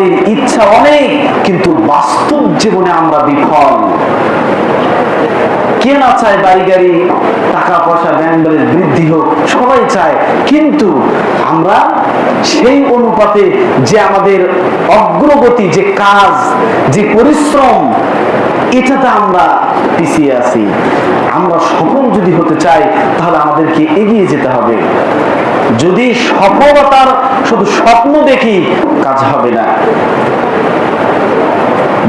আমাদের ইচ্ছা অনেক, কিন্তু বাস্তব জীবনে আমরা বিফল। কে না চায় বাড়ি গাড়ি, টাকা পয়সা ব্যান্ডের বৃদ্ধি হোক, সবাই চায়। কিন্তু আমরা সেই অনুপাতে যে আমাদের অগ্রগতি, যে কাজ, যে পরিশ্রম এটাতে আমরা পিছিয়ে আছি। আমরা সফল যদি হতে চাই, তাহলে আমাদেরকে এগিয়ে যেতে হবে। যদি সফলতার শুধু স্বপ্ন দেখি, কাজ হবে না।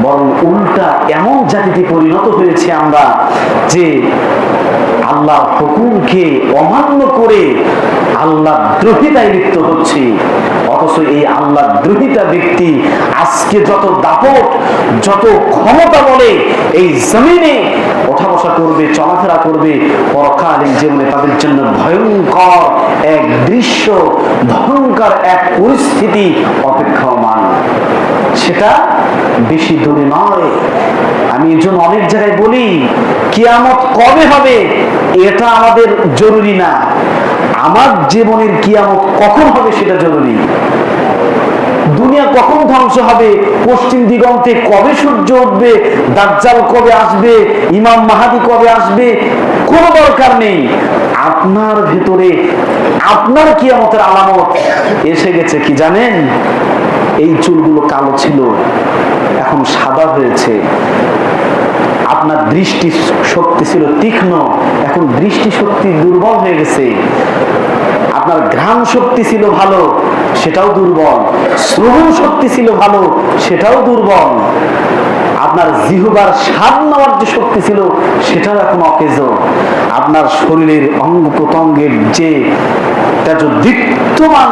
বরং উল্টা এমন জাতিতে পরিণত হয়েছে আমরা যে আল্লাহ হুকুমকে অমান্য করে আল্লাহ দ্রোহিতায় লিপ্ত হচ্ছে। অথচ এই আল্লাহ দ্রোহিতা ব্যক্তি আজকে যত দাপট, যত ক্ষমতা বলে এই জমিনে ওঠা বসা করবে, চলাফেরা করবে, পরকালীন জীবনে তাদের জন্য ভয়ঙ্কর এক দৃশ্য, ভয়ঙ্কর এক পরিস্থিতি অপেক্ষমান। সেটা বেশি দূরে নয়। আমি এর জন্য অনেক জায়গায় বলি, কিয়ামত কবে হবে এটা আমাদের জরুরি না। আমার জীবনের কিয়ামত কখন হবে সেটা জরুরি। ধ্বংস হবে। পশ্চিম দিগন্তে কবে সূর্য উঠবে? দাজ্জাল কবে আসবে? ইমাম মাহাদি কবে আসবে? কোনো দরকার নেই। আপনার ভেতরে, আপনার কিয়ামতের আলামত এসে গেছে কি জানেন? এই চুলগুলো কালো ছিল, এখন সাদা হয়েছে। আপনার দৃষ্টি শক্তি ছিল তীক্ষ্ণ, এখন দৃষ্টি শক্তি দুর্বল হয়ে গেছে। আপনার ঘ্রাণ শক্তি ছিল ভালো সেটাও দুর্বল। শ্রবণ শক্তি ছিল ভালো, সেটাও দুর্বল। আপনার জিহুবার স্বাদ নেওয়ার যে শক্তি ছিল, সেটাও এখন অকেজ। আপনার শরীরের অঙ্গ প্রত্যঙ্গের যে দীপ্তমান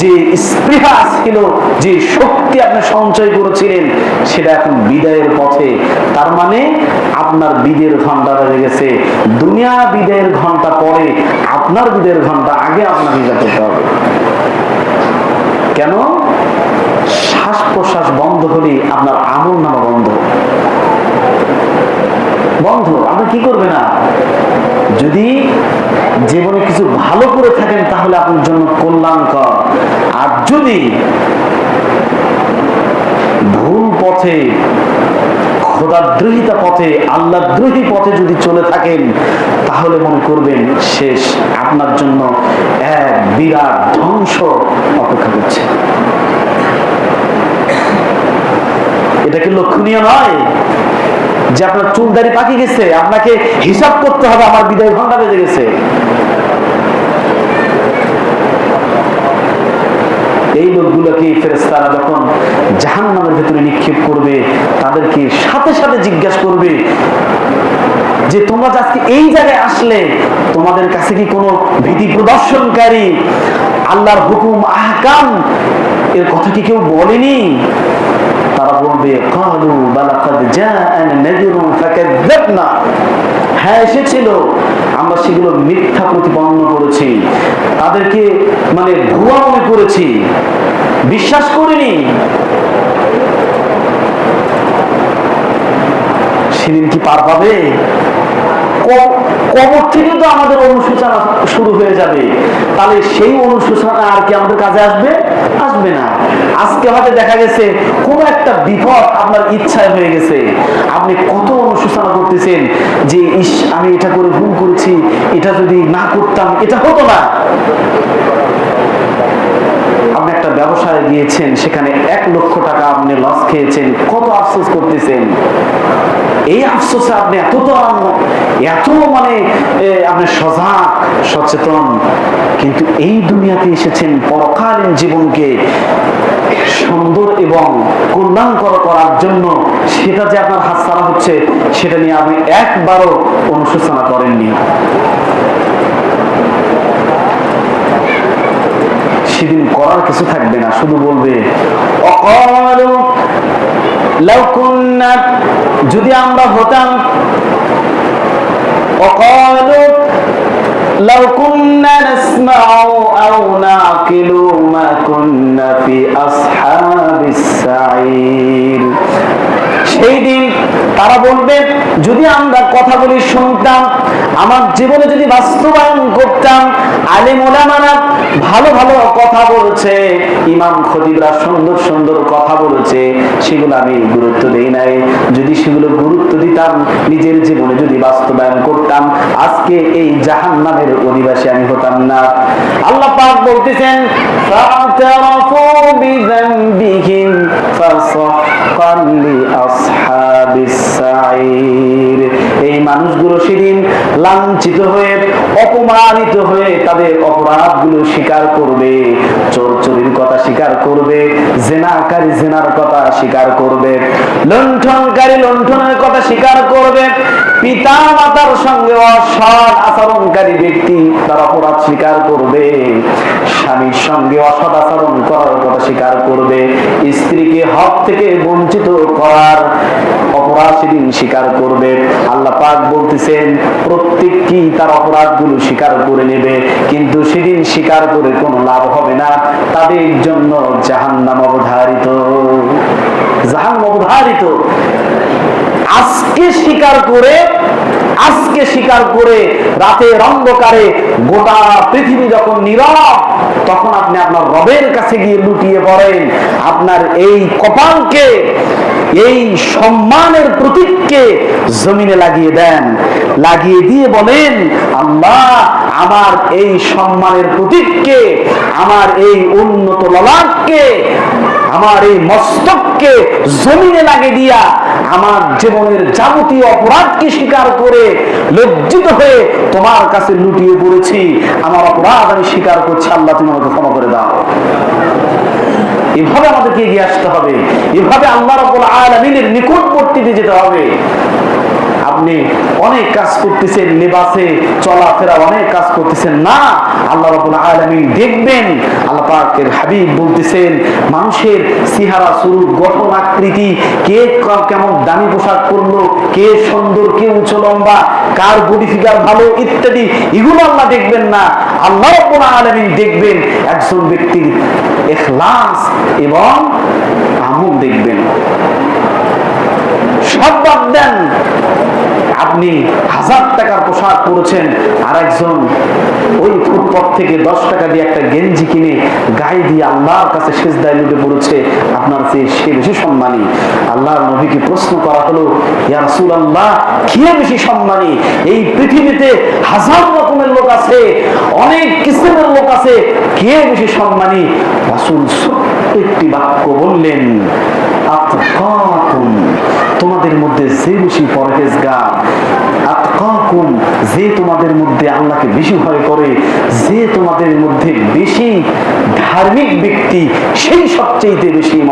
যে স্পৃহা ছিল, যে শক্তি আপনি সঞ্চয় করেছিলেন, সেটা এখন বিদায়ের পথে। তার মানে আপনার বিদের ঘণ্টা বেজে গেছে। দুনিয়া বিদায়ের ঘণ্টা পরে আপনার বিদের ঘণ্টা আগে আপনাকে যা করতে হবে। কেন? শ্বাস প্রশ্বাস বন্ধ হলে আপনার আমল নামা বন্ধ। বন্ধ, আপনি কি করবে না যদি জীবনে কিছু ভালো করে থাকেন, তাহলে আপনার জন্য কল্যাণকর। আর যদি ভুল পথে খোদাদ্রোহিতা পথে আল্লাহদ্রোহী পথে যদি চলে থাকেন তাহলে মনে করবেন শেষ। আপনার জন্য এক বিরাট ধ্বংস অপেক্ষা করছে। এটা কি লক্ষণীয় নয়? যে আপনার চুল দাড়ি পাকি গেছে, আপনাকে হিসাব করতে হবে আমার বিদায় ঘণ্টা বেজে গেছে। এই লোকগুলোকে ফেরেস্তারা যখন জাহান নামের ভেতরে নিক্ষেপ করবে, তাদেরকে সাথে সাথে জিজ্ঞাসা করবে যে তোমরা আজকে এই জায়গায় আসলে, তোমাদের কাছে কি কোনো ভীতি প্রদর্শনকারী আল্লাহর হুকুম, আহকাম এর কথা কি কেউ বলেনি? তারা বলবে, কালু বালাকাদ হ্যাঁ এসেছিল। আমরা সেগুলো মিথ্যা প্রতিপন্ন করেছি। তাদেরকে মানে ভুয়া মনে করেছি। বিশ্বাস করিনি। সেদিন কি পার পাবে? কবর থেকে তো আমাদের অনুশোচনা শুরু হয়ে যাবে। তাহলে সেই অনুশোচনা আর কি আমাদের কাজে আসবে? আসবে না। আজকে হয়তো দেখা গেছে, কোন একটা বিপদ আপনার ইচ্ছায় হয়ে গেছে। আপনি কত অনুশোচনা করতেছেন যে, ইস, আমি এটা করে ভুল করেছি, এটা যদি না করতাম, এটা হতো না। আপনি একটা ব্যবসায় গিয়েছেন, সেখানে এক লক্ষ টাকা আপনি লস খেয়েছেন, কত আফসোস করতেছেন? এই আফসোসে আপনি এত তো এত মানে আপনি সজাগ, সচেতন, কিন্তু এই দুনিয়াতে এসেছেন পরকালীন জীবনকে সুন্দর এবং কল্যাণকর করার জন্য। সেটা যে আপনার হাত ছাড়া হচ্ছে, সেটা নিয়ে আপনি একবারও অনুশোচনা করেননি। সেদিন করার কিছু থাকবে না, শুধু বলবে যদি আমরা হতাম সেই দিন তারা বলবে, যদি আমরা কথাগুলি শুনতাম আমার জীবনে যদি বাস্তবায়ন করতাম আলিম ওলামারা ভালো ভালো কথা বলেছে ইমাম খতিবরা সুন্দর সুন্দর কথা বলেছে সেগুলো আমি গুরুত্ব দেই নাই যদি সেগুলো গুরুত্ব দিতাম নিজের জীবনে যদি বাস্তবায়ন করতাম আজকে এই জাহান নামের অধিবাসী আমি হতাম না আল্লাহ পাক বলতেছেন فاعترفوا بذنبهم فسحقا لأصحاب এই মানুষগুলো সেদিন লাঞ্ছিত হয়ে, অপমানিত হয়ে তাদের অপরাধগুলো স্বীকার করবে চোর চুরির কথা স্বীকার করবে, জেনাকারী জেনার কথা স্বীকার করবে, লুণ্ঠনকারী লুণ্ঠনের কথা স্বীকার করবে পিতা মাতার সঙ্গে অসৎ আচরণকারী ব্যক্তি তার অপরাধ স্বীকার করবে, স্বামীর সঙ্গে অসৎ আচরণ করার কথা স্বীকার করবে, স্ত্রীকে হক থেকে বঞ্চিত করার অপরাধ সেদিন স্বীকার করবে। আল্লাহ পাক বলতেছেন প্রত্যেকটি তার অপরাধগুলো স্বীকার করে নেবে, কিন্তু সেদিন স্বীকার করে কোনো লাভ হবে না। তাদের জন্য জাহান্নাম অবধারিত। অবধারিত। আজকে স্বীকার করে, আজকে স্বীকার করে অন্ধকারে গোটা পৃথিবী যখন নীরব, তখন আপনি আপনার রবের কাছে গিয়ে লুটিয়ে পড়েন। আপনার এই কপালকে এই সম্মানের প্রতীককে জমিনে লাগিয়ে দেন। লাগিয়ে দিয়ে বলেন, আল্লাহ আমার এই সম্মানের প্রতীককে, আমার এই উন্নত ললাটকে, আমার এই মস্তককে জমিনে লাগে দিয়া আমার জীবনের যাবতীয় অপরাধকে স্বীকার করে লজ্জিত হয়ে তোমার কাছে লুটিয়ে পড়েছি। আমার অপরাধ আমি স্বীকার করছি। আল্লাহ তুমি আমাকে ক্ষমা করে দাও। এভাবে আমাদেরকে এগিয়ে আসতে হবে। এভাবে আল্লাহ রবুল আলামিনের নিকটবর্তীতে যেতে হবে। আপনি অনেক কাজ করতেছেন, লেবাসে চলাফেরা অনেক কাজ করতেছেন। না, আল্লাহ রাব্বুল আলামিন দেখবেন আল্লাহ পাকের হাবিব বলতেছেন, মানুষের সিহারা স্বরূপ গঠন, আকৃতি, কে কেমন দামি পোশাক পরলো, কে সুন্দর, কে উঁচু লম্বা, কার বডি ফিগার ভালো, ইত্যাদি, এগুলো আল্লাহ দেখবেন না। আল্লাহ রাব্বুল আলামিন দেখবেন, একজন ব্যক্তির ইখলাস এবং আমল দেখবেন। সব বাদ দেন। আপনি হাজার টাকার পোশাক পরেছেন আর একজন ওই ফুটপথ থেকে দশ টাকা দিয়ে একটা গেঞ্জি কিনে গায়ে দিয়ে আল্লাহর কাছে শেষদায় লুটে পড়েছে, আপনার চেয়ে সে বেশি সম্মানী। আল্লাহর নবীকে প্রশ্ন করা হলো, ইয়া রাসূলুল্লাহ, কে বেশি সম্মানী? এই পৃথিবীতে হাজার রকমের লোক আছে, অনেক কিসিমের লোক আছে, কে বেশি সম্মানী? রাসূল একটি বাক্য বললেন তোমাদের মধ্যে যে বেশি পরহেজগার যে তোমাদের মধ্যে আল্লাহকে বেশি ভয় করে, যে তোমাদের মধ্যে বেশি ধার্মিক ব্যক্তি, সেই সবচেয়ে বেশি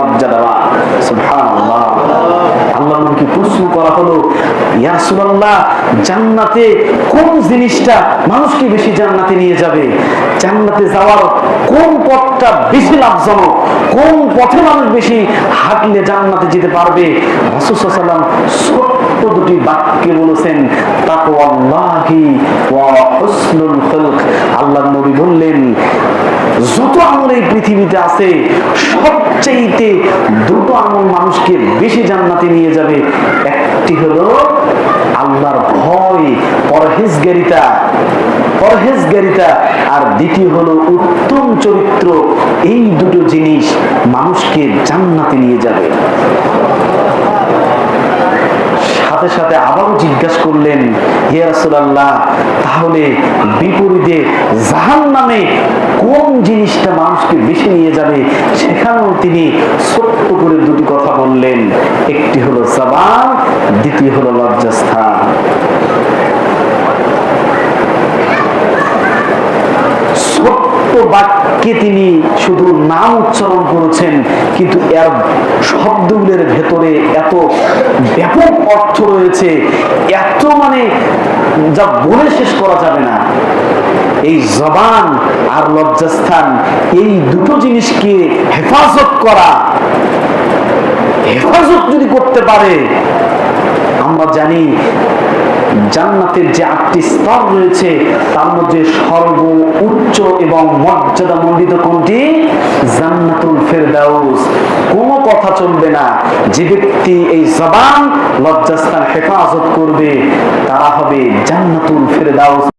প্রশ্ন করা হলো জান্নাতে কোন জিনিসটা মানুষকে বেশি জান্নাতে নিয়ে যাবে? জান্নাতে যাওয়ার কোন পথটা বেশি লাভজনক? কোন পথে মানুষ বেশি হাঁটলে জান্নাতে যেতে পারবে? ছোট্ট দুটি বাক্যে বলেছেন আল্লাহর নবী বললেন, যত আমল এই পৃথিবীতে আছে সবচেয়েতে দুটো আমল মানুষকে বেশি জান্নাতে নিয়ে যাবে। একটি হলো আল্লাহর ভয়, পরহেজগারিতা পরহেজগারিতা। আর দ্বিতীয় হলো উত্তম চরিত্র, এই দুটো জিনিস মানুষকে জান্নাতে নিয়ে যাবে। সাথে সাথে আবারও জিজ্ঞাসা করলেন, হে রাসূলুল্লাহ, তাহলে বিপরীতে জাহান নামে কোন জিনিসটা মানুষকে বেশি নিয়ে যাবে? সেখানেও তিনি ছোট্ট করে দুটি কথা বললেন। একটি হলো জবান দ্বিতীয় হলো লজ্জাস্থান? ছোট্ট বাক্যে তিনি শুধু নাম উচ্চারণ করেছেন, কিন্তু এর শব্দগুলোর ভেতরে এত ব্যাপক অর্থ রয়েছে, এত মানে যা বলে শেষ করা যাবে না। এই জবান আর লজ্জাস্থান, এই দুটো জিনিসকে হেফাজত করা, হেফাজত যদি করতে পারে আমরা জানি জান্নাতের যে আটটি স্তর রয়েছে, তার মধ্যে সর্ব উচ্চ এবং মর্যাদা মণ্ডিত কোনটি? জান্নাতুল ফেরদাউস। কোনো কথা চলবে না। যে ব্যক্তি এই জবান লজ্জাস্থান হেফাজত করবে, তারা হবে জান্নাতুল ফেরদাউস।